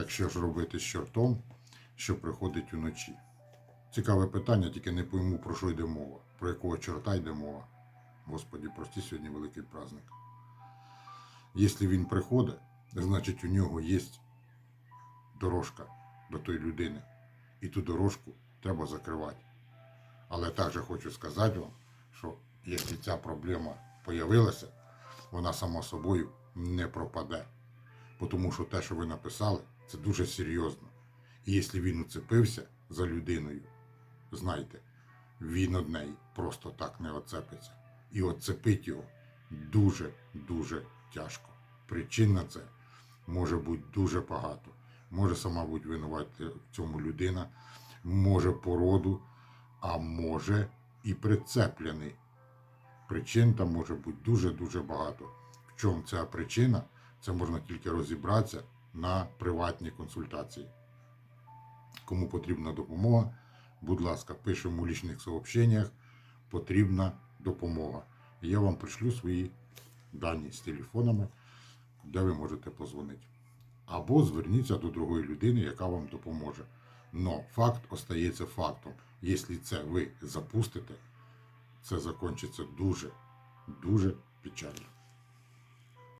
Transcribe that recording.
Так що ж робити з чортом, що приходить уночі? Цікаве питання, тільки не пойму, про що йде мова. Про якого чорта йде мова. Господі, прости, сьогодні великий праздник. Якщо він приходить, значить у нього є дорожка до тої людини. І ту дорожку треба закривати. Але також хочу сказати вам, що якщо ця проблема появилася, вона само собою не пропаде. Тому що те, що ви написали, це дуже серйозно. І якщо він уцепився за людиною, знайте, він од неї просто так не оцепиться. І оцепить його дуже-дуже тяжко. Причин на це може бути дуже багато. Може сама бути винувати в цьому людина, може породу, а може і прицеплений. Причин там може бути дуже-дуже багато. В чому ця причина? Це можна тільки розібратися на приватній консультації. Кому потрібна допомога, будь ласка, пишемо у лічних сообщеннях, потрібна допомога. Я вам пришлю свої дані з телефонами, де ви можете позвонити. Або зверніться до другої людини, яка вам допоможе. Но факт остається фактом. Якщо це ви запустите, це закінчиться дуже, дуже печально.